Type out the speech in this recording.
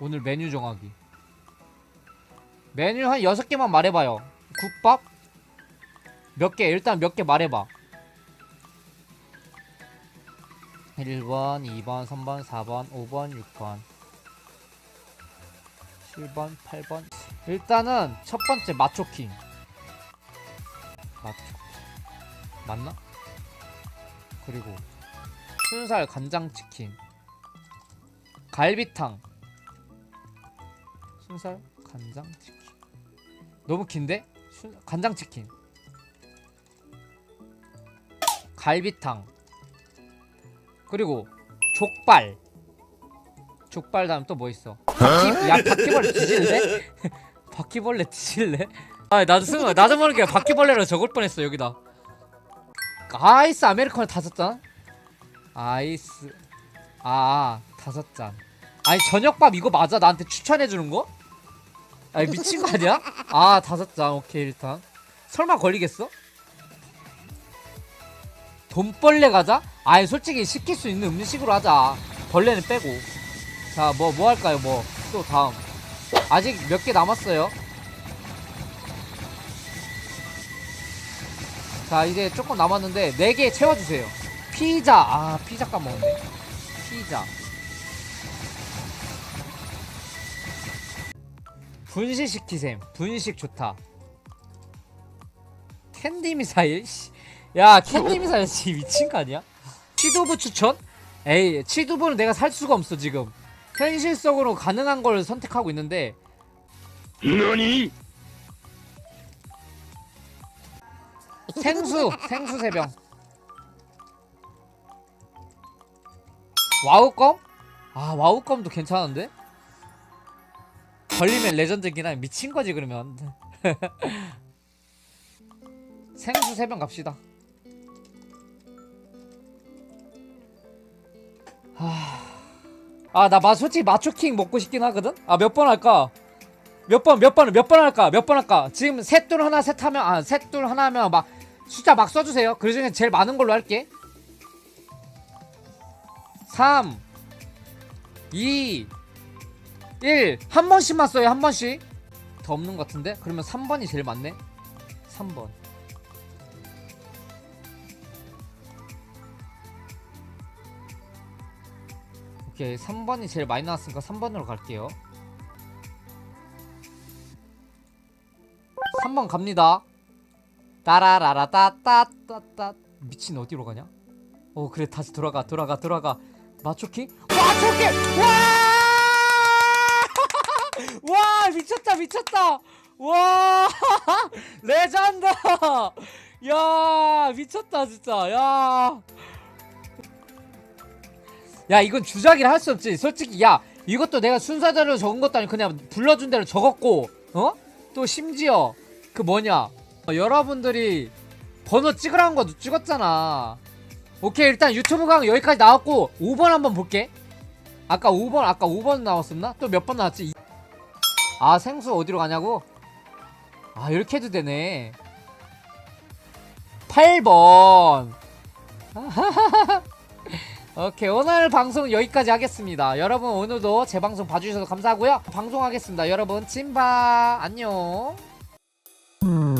오늘 메뉴 정하기. 메뉴 한 6개만 말해봐요. 국밥? 몇 개? 일단 몇 개 말해봐. 1번, 2번, 3번, 4번, 5번, 6번. 7번, 8번. 일단은 첫 번째 마초킹. 마초킹. 맞나? 그리고 순살 간장치킨. 갈비탕. 순살 간장 치킨. 너무 긴데? 순, 간장 치킨. 갈비탕. 그리고 족발. 족발 다음 또 뭐 있어? 바퀴, 야 바퀴벌레 뒤질래? 바퀴벌레 뒤질래? 아 나도 순간 나도 모르게 바퀴벌레로 적을 뻔했어 여기다. 아이스 아메리카노 다섯 잔. 아이스 아 다섯 잔. 아니 저녁밥 이거 맞아? 나한테 추천해 주는 거? 아니 미친 거 아니야? 아 다섯 잔 오케이 일단. 설마 걸리겠어? 돈벌레 가자? 아니 솔직히 시킬 수 있는 음식으로 하자. 벌레는 빼고. 자, 뭐, 뭐 할까요, 뭐. 또 다음. 아직 몇 개 남았어요. 자, 이제 조금 남았는데, 4개 채워주세요. 피자. 아, 피자 까먹었네. 피자. 분식 시키셈. 분식 좋다. 캔디 미사일? 씨. 야, 캔디 미사일 씨 미친 거 아니야? 치두부 추천? 에이, 치두부는 내가 살 수가 없어, 지금. 현실적으로 가능한 걸 선택하고 있는데 너니? 생수 생수 세병 와우껌 아 와우껌도 괜찮은데 걸리면 레전드긴 한 미친 거지 그러면. 생수 세병 갑시다. 아나 마 솔직히 마초킹 먹고 싶긴 하거든? 아 몇 번 할까? 몇 번 몇 번 몇 번 할까? 몇 번 할까? 지금 셋둘 하나 셋 하면 아 셋 둘 하나 하면 막 숫자 막 써주세요. 그 중에 제일 많은 걸로 할게. 3 2 1 한 번씩만 써요 한 번씩 더 없는 것 같은데 그러면 3번이 제일 많네 3번 오케이 3번이 제일 많이 나왔으니까 3번으로 갈게요 3번 갑니다 따라라라따따따따 미친 어디로 가냐? 어 그래 다시 돌아가 돌아가 돌아가 마초킹? 마초킹! 와! 와 미쳤다 미쳤다. 와 레전드. 야 미쳤다 진짜. 야. 야 이건 주작이라 할 수 없지. 솔직히 야 이것도 내가 순서대로 적은 것도 아니고 그냥 불러준 대로 적었고 어? 또 심지어 그 뭐냐? 어, 여러분들이 번호 찍으라는 것도 찍었잖아. 오케이 일단 유튜브 강 여기까지 나왔고 5번 한번 볼게. 아까 5번 아까 5번 나왔었나? 또 몇 번 나왔지? 이- 아 생수 어디로 가냐고? 아 이렇게 해도 되네. 8번. 오케이 오늘 방송 여기까지 하겠습니다. 여러분 오늘도 제 방송 봐주셔서 감사하고요. 방송하겠습니다. 여러분 찐바. 안녕. 음.